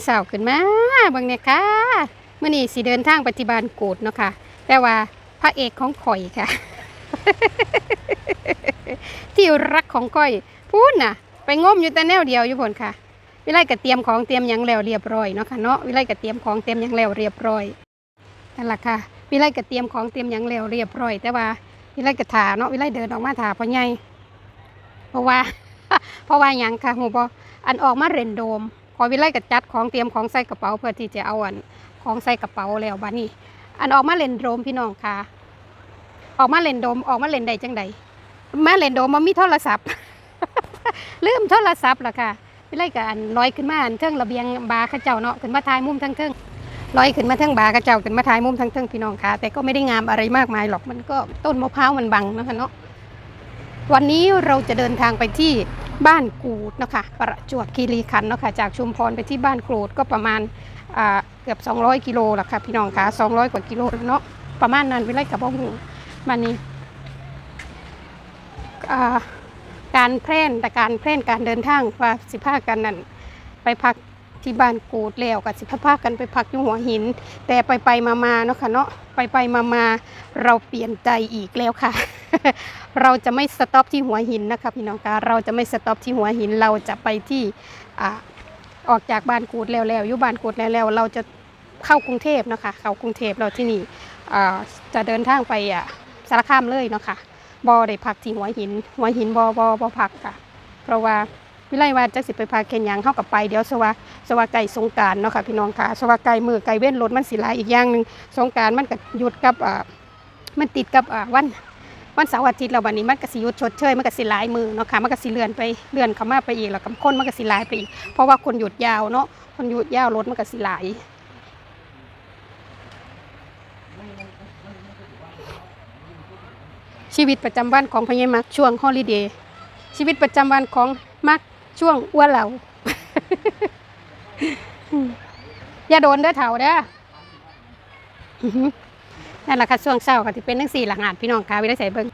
ตื่นเช้าขึ้นมาบิ่งเนี่ยค่ะเมื้อนี้สิเดินทางไปที่บ้านกูดเนาะค่ะ แต่ว่าพระเอกของข่อยค่ะ ที่รักของก้อยพูดน่ะ ไปงมอยู่แต่แนวเดียวอยู่พนค่ะ วิไลก็เตรียมของเตรียมยังแล้วเรียบร้อยเนาะค่ะเนาะวิไลก็เตรียมของเตรียมยังแล้วเรียบร้อยนั่นล่ะค่ะ วิไลก็เตรียมของเตรียมยังแล้วเรียบร้อย แต่ว่าวิไลก็ถาเนาะวิไลเดินออกมาถาพ่อใหญ่เพราะว่า เพราะว่าหยังค่ะหูบออันออกมาเรนโดม อวิไลก็จัดของเตรียมของใส่กระเป๋าเพื่อที่จะเอาอันของใส่กระเป๋าแล้วบ้านี้ อันออกมาเล่นโดมพี่น้องค่ะ ออกมาเล่นโดมออกมาเล่นได้จังใดมาเล่นโดมมันมีโทรศัพท์ลืมโทรศัพท์ล่ะค่ะวิไลก็อันลอยขึ้นมาอันเทิงระเบียงบาร์เข้าเจ้าเนาะขึ้นมาถ่ายมุมทั้งเทิงลอยขึ้นมาเทิงบาร์เข้าเจ้าขึ้นมาถ่ายมุมทั้งเทิงพี่น้องค่ะแต่ก็ไม่ได้งามอะไรมากมายหรอกมันก็ต้นมะพร้าวมันบังนะคะเนาะวันนี้เราจะเดินทางไปที่ บ้านกูดเนาะคะประจวบคีรีขันธ์เนาะค่ะจากชุมพรไปที่บ้านกูดก็ประมาณเกือบ 200 กิโลละค่ะพี่น้องคะ200 กว่ากิโลเนาะประมาณนั้นวิไลกับบ้องมันนี้อ่การแพร่นแต่การแพร่นการเดินทางว่าสิพากันนั่นไปพักที่บ้านกูดแล้วกับสิพากันไปพักที่หัวหิน แต่ไปไปมามาเนาะค่ะเนาะไปไปมามาเราเปลี่ยนใจอีกแล้วค่ะ เราจะไม่สต็อปที่หัวหินนะคะพี่น้องคะเราจะไม่สต็อปที่หัวหินเราจะไปที่อออกจากบ้านกูดแล้วแล้วอยู่บ้านกูดแล้วแล้วเราจะเข้ากรุงเทพนะคะเข้ากรุงเทพเราที่นี่จะเดินทางไปสารคามเลยเนาะค่ะบอได้พักที่หัวหิน หัวหินบอบอบอพักค่ะ เพราะว่าวิไลว่าจะสิไปพักเคนยังเข้ากับไปเดี๋ยวสวาสวาไก่สงการเนาะค่ะพี่น้องค่ะสวาไก่มือไก่เว้นรถมันสิลายอีกอย่างหนึ่งสงการมันก็หยุดกับมันติดกับวัน วันเสาร์อาทิตย์แล้ววันนี้มันก็สิยุดชดเชยมันก็สิหลายมือเนาะค่ะมันก็สิเลื่อนไปเลื่อนเข้ามาไปอีกแล้วกับคนมันก็สิหลายไปอีกเพราะว่าคนหยุดยาวเนาะคนหยุดยาวรถมันก็สิหลายชีวิตประจำวันของพญามักช่วงฮอลิเดย์ชีวิตประจำวันของมักช่วงอ้วนเหล่าอย่าโดนเด้อเถ่าเด้อนั่นแหละค่ะช่วงเช้าก็สิเป็นทั้งสี่หลังอาดพี่น้องค่ะวิไลใส่เบิ่ง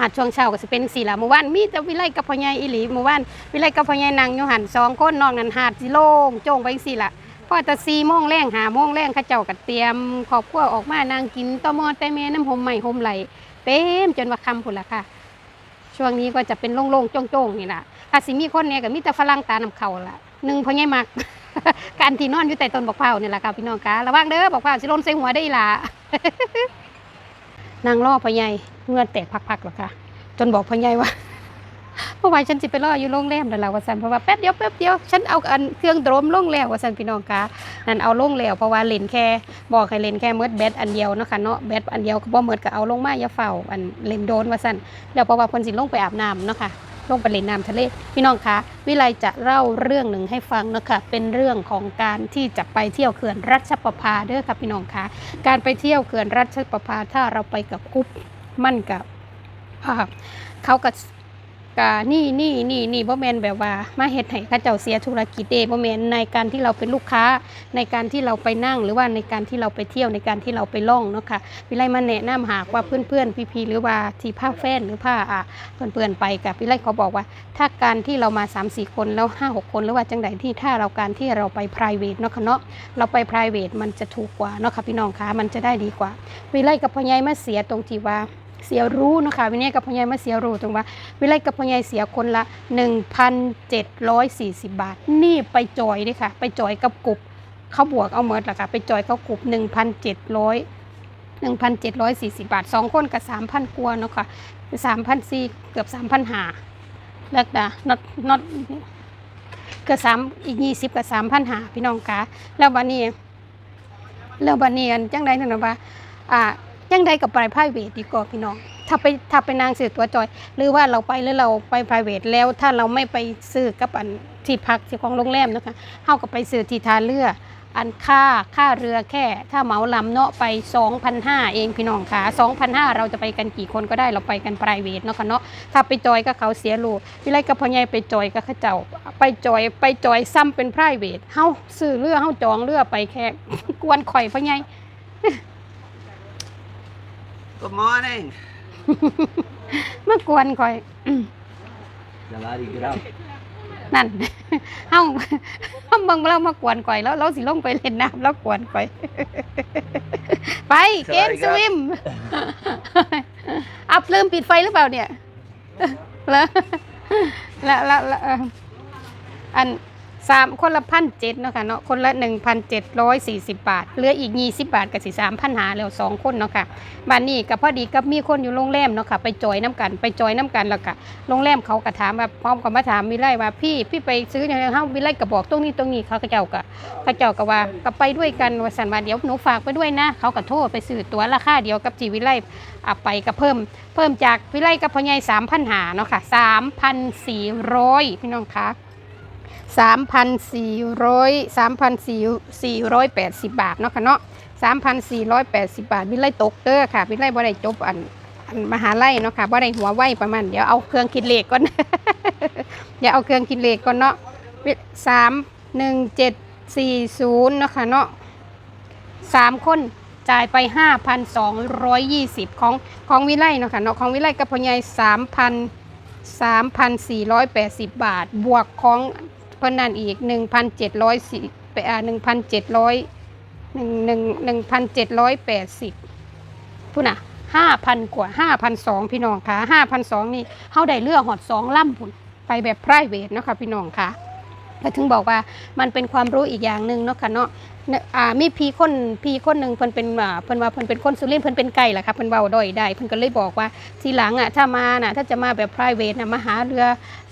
อาดช่วงเช้าก็สิเป็นสี่หละเมื่อวานมีแต่วิไลกับพ่อใหญ่อีหลีเมื่อวานวิไลกับพ่อใหญ่นั่งอยู่หันสองคนนอกนั้นหาดสิโล่งโจ้งไปสี่ละพอแต่สี่โมงแรงหาโมงแรงข้าเจ้าก็เตรียมครอบครัวออกมานั่งกินต้อมอแต่แม่น้ำหอมใหม่หอมไหลเต็มจนว่าคำพุ่นละค่ะ ช่วงนี้ก็จะเป็นโล่งๆโจ้งๆนี่แหละถ้าสิมีคนเนี่ยก็มีแต่ฝรั่งตานำเข่าละหนึ่งพอใหญ่มักการที่นอนอยู่ใต้ต้นบอกเผาวนี่แหละค่ะพี่น้องคะระวังเด้อบอกเผาวสิลนใส่หัวได้ล่ะ นางล่อพ่อใหญ่เงื่อนแตกพักๆหรอกค่ะ จนบอกพ่อใหญ่ว่าเมื่อวานฉันสิไปล่ออยู่โรงแรมแต่ละว่าสันเพราะว่าแป๊บเดียวแป๊บเดียวฉันเอาอันเครื่องโดรมลงแล้วว่าสันพี่น้องคะนั่นเอาลงแล้วเพราะว่าเล่นแค่บอกให้เล่นแค่เมิดแบตอันเดียวเนาะค่ะเนาะแบตอันเดียวก็บ่เมิดก็เอาลงมาอย่าเฝ้าอันเล่นโดนว่าสันแล้วเพราะว่าคนสิลงไปอาบน้ำเนาะค่ะ ลงไปเล่นน้ำทะเล พี่น้องคะวิไลจะเล่าเรื่องหนึ่งให้ฟังนะคะเป็นเรื่องของการที่จะไปเที่ยวเขื่อนรัชประภาเด้อค่ะพี่น้องคะการไปเที่ยวเขื่อนรัชประภาถ้าเราไปกับกรุ๊ปมั่นกับเขากับ กะนี่นี่นี่นี่บ่แมนแบบว่า มาเฮ็ดให้ข้าเจ้าเสียธุรกิจเด้บ่แมนในการที่เราเป็นลูกค้าในการที่เราไปนั่ง หรือว่าในการที่เราไปเที่ยวในการที่เราไปล่องเนาะค่ะวิไลมาแนะนำหากว่าเพื่อนๆพี่ๆหรือว่าที่ผ้าแฟนหรือผ้าอะเพื่อนๆไปกับวิไลเขาบอกว่า ถ้าการที่เรามา 3 4 คนแล้ว 5 6 คนหรือว่าจังใดที่ถ้าเราการที่เราไป private เนาะค่ะเนาะเราไป private มันจะถูกกว่าเนาะค่ะพี่น้องคะมันจะได้ดีกว่าวิไลกับพ่อใหญ่มาเสียตรงที่ว่า เสียรู้นะคะวิไลกับพ่อใหญ่มาเสียรู้ตรงว่า วิไลกับพ่อใหญ่เสียคนละ 1,740 บาท นี่ไปจอยด้วยค่ะ ไปจอยกับกลุ่มเขาบวกเอาเมิดละค่ะไปจอยกับกลุ่ม1,700 1,740 บาทสองคนกับ 3,000กว่าเนาะค่ะ3,400เกือบ3,500แล้วนะน็อตน็อตเกือบ3อีก20กับ3,500พี่น้องคะแล้ววันนี้แล้วบันนียนจังใดนั่นนะว่าอ่า จังใดกับไปไพรเวทดีกว่าพี่น้อง ถ้าไปถ้าไปนางซื้อตัวจอย หรือว่าเราไปหรือเราไปไพรเวทแล้วถ้าเราไม่ไปซื้อกับอันที่พักที่ของโรงแรมนะคะเฮาก็ไปซื้อที่ทาเรือ อันค่าค่าเรือแค่ ถ้าเหมาลำเนาะไป 2,500 เองพี่น้องค่ะ2,500 เราจะไปกันกี่คนก็ได้เราไปกันไพรเวทเนาะค่ะเนาะถ้าไปจอยก็เขาเสียรูวิไลกับพ่อใหญ่ไปจอยก็เขาเจ้าไปจอยไปจอยซ้ำเป็นไพรเวทเฮาซื้อเรือเฮาจองเรือไปแค่กวนข่อยพ่อใหญ่ Good morning. มากวนข่อย The laddie, get up. นั่น เฮาเฮาเบิ่งเรามากวนก่อยแล้วเราสิลงไปเล่นน้ำแล้วกวนก่อย ไปเกมสวิม อัพลืมปิดไฟหรือเปล่าเนี่ย แล้วแล้วแล้วแล้วเอ่ออัน สามคนละพันเจ็ดเนาะค่ะเนาะคนละหนึ่งพันเจ็ดร้อยสี่สิบบาทเหลืออีกยี่สิบบาทกับสี่สามพันหาแล้วสองคนเนาะค่ะบ้านนี้กับพอดีกับมีคนอยู่โรงแรมเนาะค่ะไปจอยน้ำกันไปจอยน้ำกันแล้วก็โรงแรมเขาก็ถามว่าพร้อมกับมาถามวิไลว่าพี่พี่ไปซื้ออย่างไรเฮาวิไลก็บอกตรงนี้ตรงนี้เขาก็เจ้าก็เขาเจ้าก็ว่าก็ไปด้วยกันว่าสันว่าเดี๋ยวหนูฝากไปด้วยนะ เขาก็โทรไปซื้อตั๋วราคาเดียวกับที่วิไลเอาไปก็เพิ่ม เพิ่มจากวิไลกับพ่อใหญ่สามพันหาเนาะค่ะสามพันสี่ร้อยพี่น้องคะ สามพันสี่ร้อยสามพันสี่สี่ร้อยแปดสิบบาทเนาะค่ะเนาะสามพันสี่ร้อยแปดสิบบาทวิไลตกเด้อค่ะวิไลบ่ได้จบอันอันมหาไลัยเนาะค่ะบ่ได้หัวไวประมาณเดี๋ยวเอาเครื่องคิดเลขก่อนเดี๋ยวเอาเครื่องคิดเลขก่อนเนาะสามหนึ่งเจ็ดสี่ศูนย์เนาะค่ะเนาะสามคนจ่ายไปห้าพันสองร้อยยี่สิบของของวิไลเนาะค่ะเนาะของวิไลกับพ่อใหญ่สามพันสามพันสี่ร้อยแปดสิบบาท บวกของ เพิ่นนั่นอีกหนึ่งพันเจ็ดร้อยสี่อ่าหนึ่งพันเจ็ดร้อยหนึ่งหนึ่งหนึ่งพันเจ็ดร้อยแปดสิบพูดน่ะห้าพันกว่าห้าพันสองพี่น้องค่ะห้าพันสองนี่เฮาได้เลือกหอดสองล่ำพุ่นไปแบบ p r i v a t เนาะค่ะพี่น้องค่ะก็ถึงบอกว่ามันเป็นความรู้อีกอย่างหนึ่งเนาะค่ะเนาะ อ่ามีพี่คนพี่คนหนึ่งเพิ่นเป็นอ่าเพิ่นว่าเพิ่นเป็นคนสุรินทร์เพิ่นเป็นไก่แหละค่ะเพิ่นเว้าด้อยได้เพิ่นก็เลยบอกว่าทีหลังอะถ้ามาน่ะถ้าจะมาแบบ private น่ะมาหาเรือ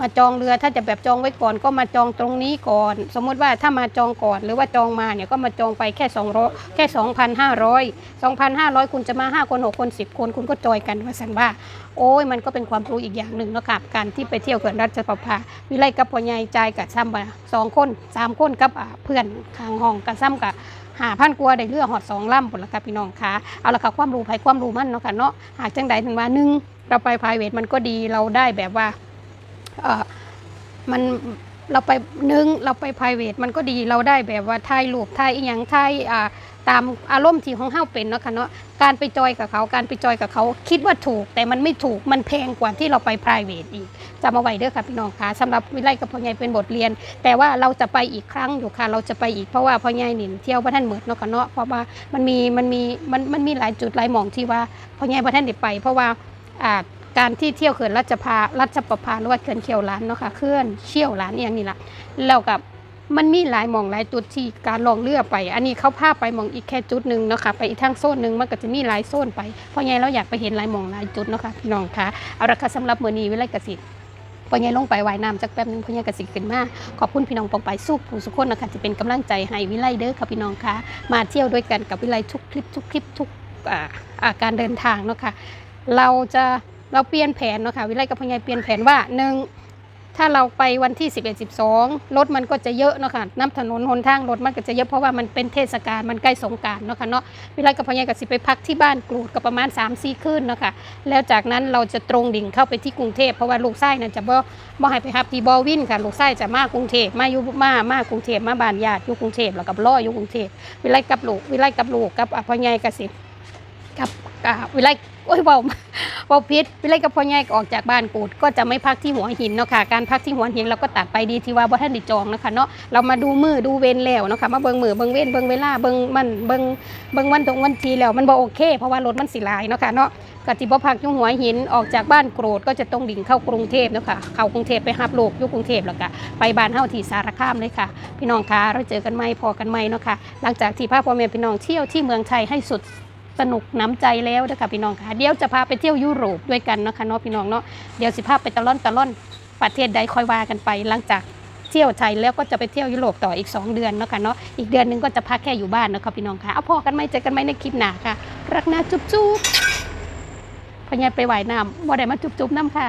มาจองเรือถ้าจะแบบจองไว้ก่อนก็มาจองตรงนี้ก่อน สมมุติว่าถ้ามาจองก่อนหรือว่าจองมาเนี่ยก็มาจองไปแค่200แค่ 2,500 2,500 คุณจะมา 5 คน 6 คน 10 คน คุณก็จอยกันว่าซั่นว่า โอ้ยมันก็เป็นความรู้อีกอย่างหนึ่งเนาะค่ะการที่ไปเที่ยวเขื่อนราชประภาวิไลกับพ่อใหญ่ใจายกับซ้ำบ่สองคนสามคนกับเพื่อนข้างห้องกับซ้ำกับหาพันกลัวได้เรือหอดสองลำผลละค่ะพี่น้องคะเอาละค่ะความรู้ภัยความรู้มั่นเนาะค่ะเนาะหากจังใดถึงว่าหนึ่งเราไปพายเวทมันก็ดีเราได้แบบว่าเออมัน เราไปหนึ่งเราไป p r i v a t มันก็ดีเราได้แบบว่าถ่ายรูปถ่ายอีหยังถ่ายอ่าตามอารมณ์ที่ของเฮาเป็นเนาะค่ะเนาะการไปจอยกับเขาการไปจอยกับเขาคิดว่าถูก แต่มันไม่ถูกมันแพงกว่าที่เราไป p r i v a t อีกจำเอาไว้เด้อค่ะพี่น้องค่ะสำหรับวิไลกับพ่อใหญ่เป็นบทเรียน แต่ว่าเราจะไปอีกครั้งอยู่ค่ะ เราจะไปอีกเพราะว่าพ่อใหญ่นี่เที่ยวบ่ท่านเหมือดเนาะค่ะเนาะเพราะว่ามันมีมันมีมันมันมีหลายจุดหลายหม่องที่ว่าพ่อใหญ่บ่ท่านได้ไป เพราะว่าอ่า การที่เที่ยวเขื่อนรัชพารัชประภาหรือว่าเขื่อนเขียวหลานเนาะค่ะเขื่อนเชี่ยวหลานอหย่างนี้ล่ะแล้วกับมันมีหลายมองหลายจุดที่การลองเลือกไป อันนี้เขาพาไปมองอีกแค่จุดหนึ่งเนาะค่ะไปอีกทางโซนหนึ่งมันก็จะมีหลายโซนไป เพราะไงเราอยากไปเห็นหลายมองหลายจุดเนาะค่ะพี่น้องคะเอาละค่ะสำหรับมือนี้วิไลกสิทธิ์พอไงลงไปว่ายน้ำจักแป๊บนึงพอไงกสิทธิ์ขึ้นมาขอบคุณพี่น้องปองไปสู้ผู้สุขคนนะคะที่เป็นกำลังใจให้วิไลเด้อค่ะพี่น้องคะมาเที่ยวด้วยกันกับวิไลทุกคลิปทุกคลิปทุกอ่าอ่าการเดินทางเนาะค่ะเราจะ เราเปลี่ยนแผนเนาะค่ะวิไลกับพอไงเปลี่ยนแผนว่าหนึ่งถ้าเราไปวันที่ 11 12 รถมันก็จะเยอะเนาะค่ะน้ำถนนหนทางรถมันก็จะเยอะเพราะว่ามันเป็นเทศกาลมันใกล้สงการเนาะค่ะเนาะเวลกับพญากับสิไปพักที่บ้านกรูดก็ประมาณ 3 4คืนเนาะค่ะแล้วจากนั้นเราจะตรงดิ่งเข้าไปที่กรุงเทพเพราะว่าลูกไส้น่ะจะบ่บ่ให้ไปฮับที่บอวินค่ะลูกไส้จะมากรุงเทพมาอยู่มามากรุงเทพมาบ้านญาติอยู่กรุงเทพแล้วกับล่ออยู่กรุงเทพวิไลกับลูกวิไลกับลูกกับอะพ่อใหญ่กับสิกับ อ่าวิไลโอ้ยเบาพอพิษวิไลกับพ่อใหญ่ออกจากบ้านกูดก็จะไม่พักที่หัวหินเนาะค่ะการพักที่หัวหินเราก็ตัดไปดีที่ว่าบ่ท่านได้จองนะคะเนาะเรามาดูมือดูเวนแล้วเนาะค่ะมาเบิ่งมือเบิ่งเวนเบิ่งเวลาเบิ่งมันเบิ่งเบิ่งวันตรงวันทีแล้วมันบ่โอเค เพราะว่ารถมันสิหลายเนาะค่ะเนาะกติบ่พักอยู่หัวหินออกจากบ้านโกรดก็จะตรงดิ่งเข้ากรุงเทพเนาะค่ะเข้ากรุงเทพไปรับโลกอยู่กรุงเทพแล้วก็ไปบ้านเฮาที่สารคามเลยค่ะ พี่น้องคะเราเจอกันใหม่พอกันใหม่เนาะค่ะหลังจากที่พาพ่อแม่พี่น้องเที่ยวที่เมืองไทยให้สุด สนุกน้ำใจแล้วนะคะพี่น้องค่ะเดี๋ยวจะพาไปเที่ยวยุโรปด้วยกันเนาะคะเนาะพี่น้องเนาะเดี๋ยวสิพาไปตะล่อนตะล่อนประเทศใดคอยว่ากันไป หลังจากเที่ยวไทยแล้วก็จะไปเที่ยวยุโรปต่ออีก 2 เดือนเนาะค่ะเนาะอีกเดือนนึงก็จะพักแค่อยู่บ้านเนาะคะพี่น้องค่ะเอาพอกันไหมเจอกันไหมในคลิปหน้าค่ะ รักนะจุ๊บจุ๊บพญายไปไหวน้ำบ่ได้มาจุ๊บจุ๊บน้ำค่ะ